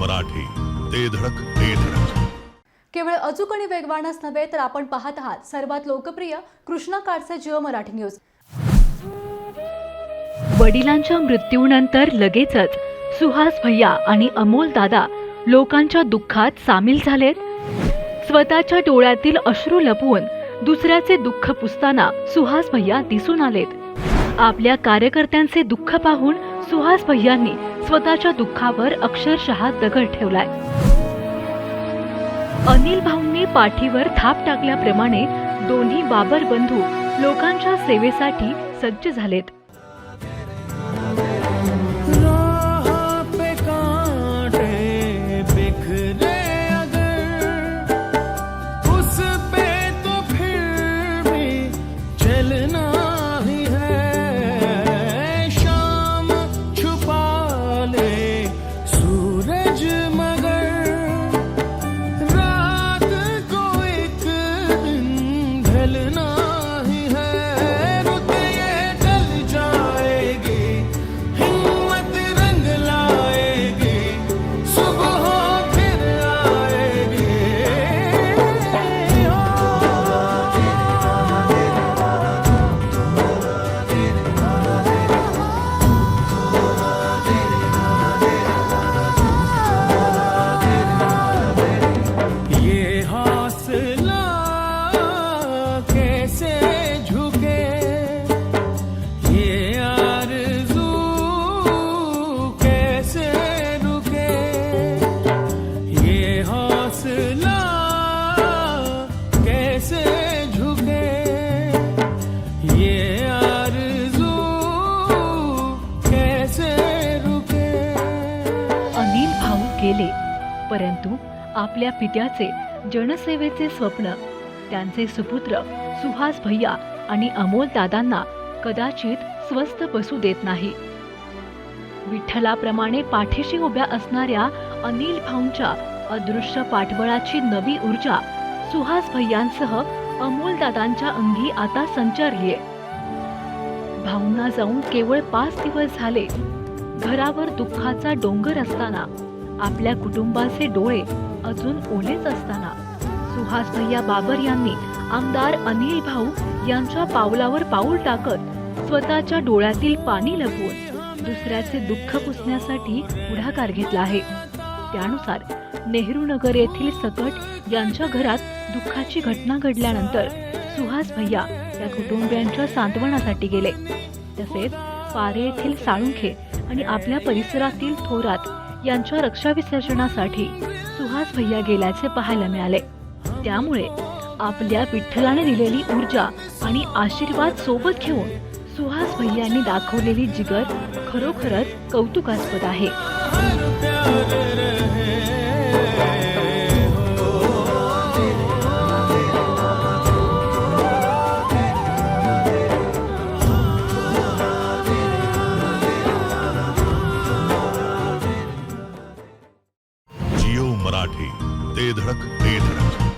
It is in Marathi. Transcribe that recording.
मराठी ते धडक ते धडक. केवळ अचूक आणि वेगवानच नव्हे तर आपण पाहत आहात सर्वात लोकप्रिय कृष्णा काडसे जिओ मराठी न्यूज. वडिलांच्या मृत्यूनंतर लगेचच सुहास भैया आणि अमोल दादा लोकांच्या दुःखात सामील झालेत. स्वतःच्या डोळ्यातील अश्रू लपवून दुसऱ्याचे दुःख पुसताना सुहास भैया दिसून आलेत. आपल्या कार्यकर्त्यांचे दुःख पाहून सुहास भैयांनी स्वतःच्या दुःखावर अक्षरशः दगड ठेवलाय. अनिल भाऊंनी पाठीवर थाप टाकल्याप्रमाणे दोन्ही बाबर बंधू लोकांच्या सेवेसाठी सज्ज झालेत. ये हौसला कैसे झुके? ये आरज़ू कैसे रुके? ये हौसला कैसे झुके? ये आरज़ू कैसे रुके? अनिल भाऊ गेले परंतु आपल्या पित्याचे जनसेवेचे स्वप्न त्यांचे सुपुत्र सुहास भैया आणि अमोल दादांना कदाचित स्वस्त बसू देत नाही. विठ्ठलाप्रमाणे पाठीशी उभ्या असणाऱ्या अनिल भाऊंच्या अदृश्य पाठबळाची नवी ऊर्जा सुहास भैयांसह अमोल दादांच्या अंगी आता संचारलीये. भाऊंना जाऊन केवळ पाच दिवस झाले. घरावर दुःखाचा डोंगर असताना आपल्या कुटुंबाचे डोळे अजून ओलेच असताना सुहास भैया बाबर यांनी आमदार अनिल भाऊ यांच्या पावलावर पाऊल टाकत स्वतःच्या डोळ्यातील पाणी लपवून दुसऱ्याचे दुःख पुसण्यासाठी पुढाकार घेतला आहे. त्यानुसार नेहरू नगर येथील सकट यांच्या घरात दुःखाची घटना घडल्यानंतर सुहास भैया या कुटुंबियांच्या सांत्वनासाठी गेले. तसेच पारे येथील साळुंखे आणि आपल्या परिसरातील थोरात यांच्या रक्षा विसर्जनासाठी सुहास भैया गेल्याचे पाहायला मिळाले. त्यामुळे आपल्या विठ्ठलाने दिलेली ऊर्जा आणि आशीर्वाद सोबत घेऊन सुहास भैयांनी दाखवलेली जिगर खरोखरच कौतुकास्पद आहे. मराठी ते धडक ते धडक.